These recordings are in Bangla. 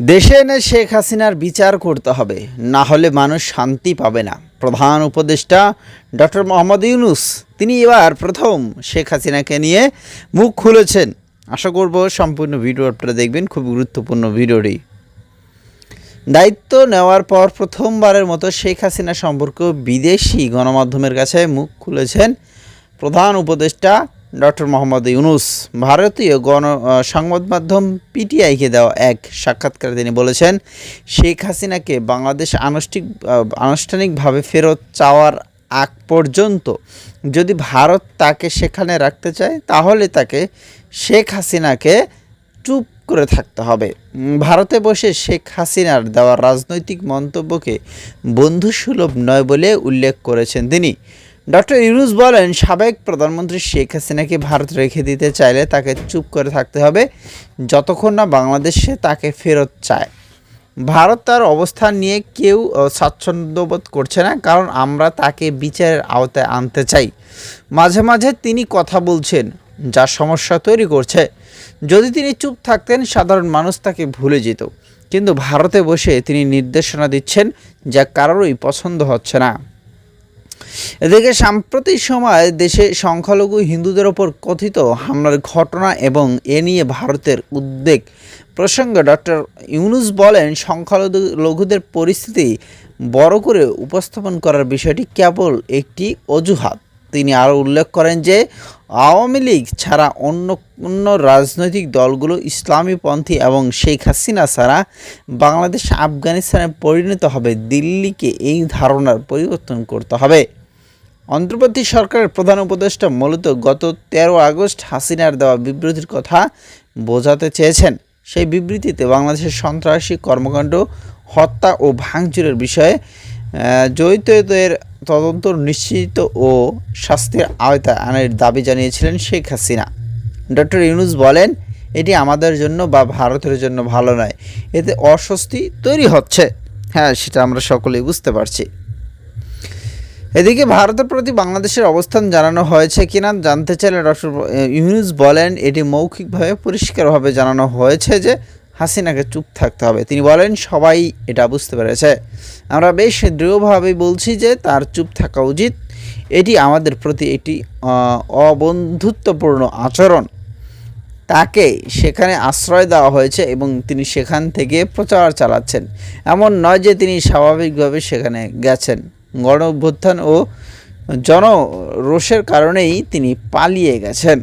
দেশে এনে শেখ হাসিনার বিচার করতে হবে, না হলে মানুষ শান্তি পাবে না। প্রধান উপদেষ্টা ডক্টর মোহাম্মদ ইউনুস, তিনি এবার প্রথম শেখ হাসিনাকে নিয়ে মুখ খুলেছেন। আশা করব সম্পূর্ণ ভিডিও আপনারা দেখবেন, খুব গুরুত্বপূর্ণ ভিডিওটি। দায়িত্ব নেওয়ার পর প্রথমবারের মতো শেখ হাসিনা সম্পর্কে বিদেশি গণমাধ্যমের কাছে মুখ খুলেছেন প্রধান উপদেষ্টা ডক্টর মোহাম্মদ ইউনুস ভারতীয় গণ সংবাদ মাধ্যম পিটিআইকে দেওয়া এক সাক্ষাৎকারে তিনি বলেছেন, শেখ হাসিনাকে বাংলাদেশ আনুষ্ঠিক আনুষ্ঠানিকভাবে ফেরত চাওয়ার আগ পর্যন্ত যদি ভারত তাকে সেখানে রাখতে চায়, তাহলে তাকে শেখ হাসিনাকে চুপ করে থাকতে হবে। ভারতে বসে শেখ হাসিনার দেওয়া রাজনৈতিক মন্তব্যকে বন্ধুসুলভ নয় বলে উল্লেখ করেছেন তিনি। ডক্টর ইউনুস বলেন, সাবেক প্রধানমন্ত্রী শেখ হাসিনাকে ভারত রেখে দিতে চাইলে তাকে চুপ করে থাকতে হবে, যতক্ষণ না বাংলাদেশে তাকে ফেরত চায়। ভারত তার অবস্থান নিয়ে কেউ স্বাচ্ছন্দ্যবোধ করছে না, কারণ আমরা তাকে বিচারের আওতায় আনতে চাই। মাঝে মাঝে তিনি কথা বলছেন, যা সমস্যা তৈরি করছে। যদি তিনি চুপ থাকতেন, সাধারণ মানুষ তাকে ভুলে যেত। কিন্তু ভারতে বসে তিনি নির্দেশনা দিচ্ছেন, যা কারোরই পছন্দ হচ্ছে না। এদিকে সাম্প্রতিক সময় দেশে সংখ্যালঘু হিন্দুদের ওপর কথিত হামলার ঘটনা এবং এ নিয়ে ভারতের উদ্বেগ প্রসঙ্গে ডক্টর ইউনুস বলেন সংখ্যালঘু লঘুদের পরিস্থিতি বড় করে উপস্থাপন করার বিষয়টি কেবল একটি অজুহাত। তিনি আরও উল্লেখ করেন যে, আওয়ামী লীগ ছাড়া অন্য অন্য রাজনৈতিক দলগুলো ইসলামীপন্থী এবং শেখ হাসিনা ছাড়া বাংলাদেশ, আফগানিস্তানে পরিণত হবে। দিল্লিকে এই ধারণার পরিবর্তন করতে হবে। অন্তর্বর্তী সরকারের প্রধান উপদেষ্টা মূলত গত তেরো আগস্ট হাসিনার দেওয়া বিবৃতির কথা বোঝাতে চেয়েছেন। সেই বিবৃতিতে বাংলাদেশের সন্ত্রাসী কর্মকাণ্ড, হত্যা ও ভাঙচুরের বিষয়ে জড়িতদের তদন্ত নিশ্চিত ও শাস্তির আওতায় আনার দাবি জানিয়েছিলেন শেখ হাসিনা। ডক্টর ইউনুস বলেন, এটি আমাদের জন্য বা ভারতের জন্য ভালো নয়। এতে অস্বস্তি তৈরি হচ্ছে। হ্যাঁ সেটা আমরা সকলেই বুঝতে পারছি। এদিকে ভারতের প্রতি বাংলাদেশের অবস্থান জানানো হয়েছে কিনা জানতে চাইলে ডক্টর ইউনুস বলেন, এটি মৌখিকভাবে পরিষ্কারভাবে জানানো হয়েছে যে হাসিনাকে চুপ থাকতে হবে। তিনি বলেন, সবাই এটা বুঝতে পেরেছে। আমরা বেশ দৃঢ়ভাবে বলছি যে তার চুপ থাকা উচিত। এটি আমাদের প্রতি একটি অবন্ধুত্বপূর্ণ আচরণ। তাকে সেখানে আশ্রয় দেওয়া হয়েছে এবং তিনি সেখান থেকে প্রচার চালাচ্ছেন। এমন নয় যে তিনি স্বাভাবিকভাবে সেখানে গেছেন। গণ অভ্যুত্থান ও জনরোষের কারণেই তিনি পালিয়ে গেছেন।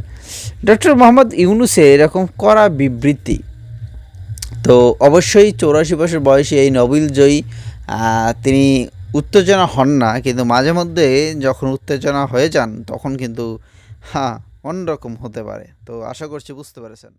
ডক্টর মোহাম্মদ ইউনুসের এরকম করা বিবৃতি তো অবশ্যই চৌরাশি বছর বয়সী এই নোবেল জয়ী তিনি উত্তেজনা হন না, কিন্তু মাঝে মধ্যে যখন উত্তেজনা হয়ে যান, তখন কিন্তু হ্যাঁ অন্যরকম হতে পারে। তো আশা করছি বুঝতে পেরেছেন।